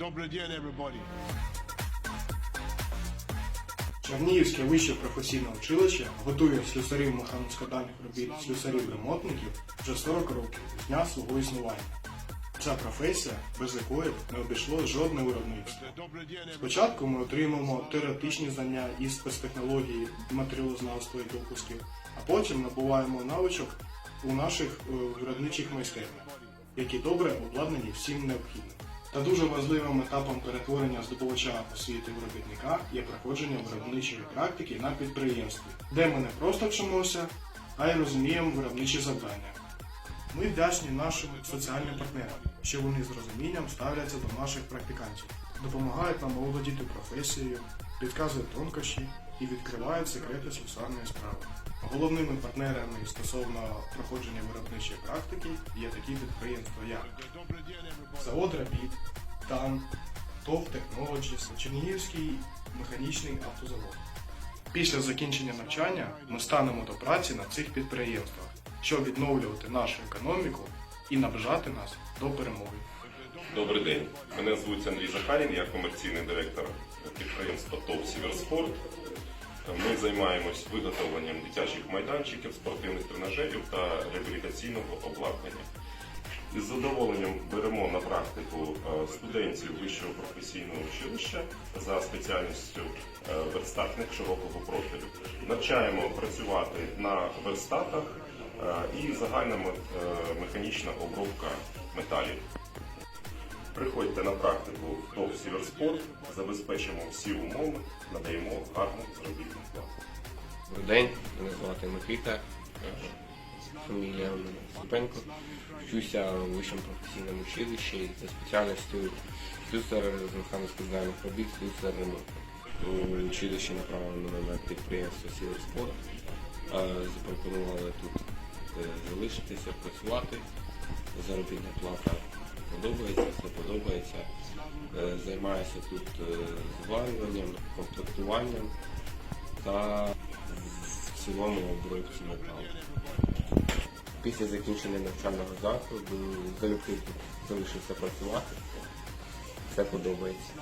Добрый день, everybody. Чернігівське вище професійне училище готує слюсарів механоскладальних робіт, слюсарів-ремонтників вже 40 років з дня свого існування. Ця професія, без якої не обійшло жодне виробництво. Спочатку ми отримуємо теоретичні знання із спецтехнології, матеріалознавства і допусків, а потім набуваємо навичок у наших е, виробничих майстернях, які добре обладнані всім необхідним. Та дуже важливим етапом перетворення здобувача освіти виробника є проходження виробничої практики на підприємстві, де ми не просто вчимося, а й розуміємо виробничі завдання. Ми вдячні нашим соціальним партнерам, що вони з розумінням ставляться до наших практикантів, допомагають нам оволодіти професією, підказують тонкощі і відкривають секрети слюсарної справи. Головними партнерами стосовно проходження виробничої практики є такі підприємства, як завод Рапід, ТАН, ТОВ Technologies, Чернігівський механічний автозавод. Після закінчення навчання ми станемо до праці на цих підприємствах, щоб відновлювати нашу економіку і наближати нас до перемоги. Добрий день. Мене звуть Андрій Захарін, я комерційний директор підприємства ТОВ Сіверспорт. Ми займаємось виготовленням дитячих майданчиків, спортивних тренажерів та реабілітаційного обладнання. Із задоволенням беремо на практику е, студентів вищого професійного училища за спеціальністю е, верстатник широкого профілю. Навчаємо працювати на верстатах е, і загальна механічна обробка металів. Приходьте на практику ТОВ Сіверспорт, забезпечимо всі умови, надаємо гарну день, мене звати Микита, е, фамілія мене Степенко. Вчуся у вищому професійному училищі за спеціальністю слюсар з механоскладальних робіт, слюсар ремонт. У училищі направлено на підприємство Сіверспорт. Запропонували тут е, залишитися, працювати. Заробітна плата подобається, все подобається. Е, Займаюся тут зварюванням, комплектуванням та в цілому обробці металу. Після закінчення навчального закладу тут залишився працювати. Все подобається.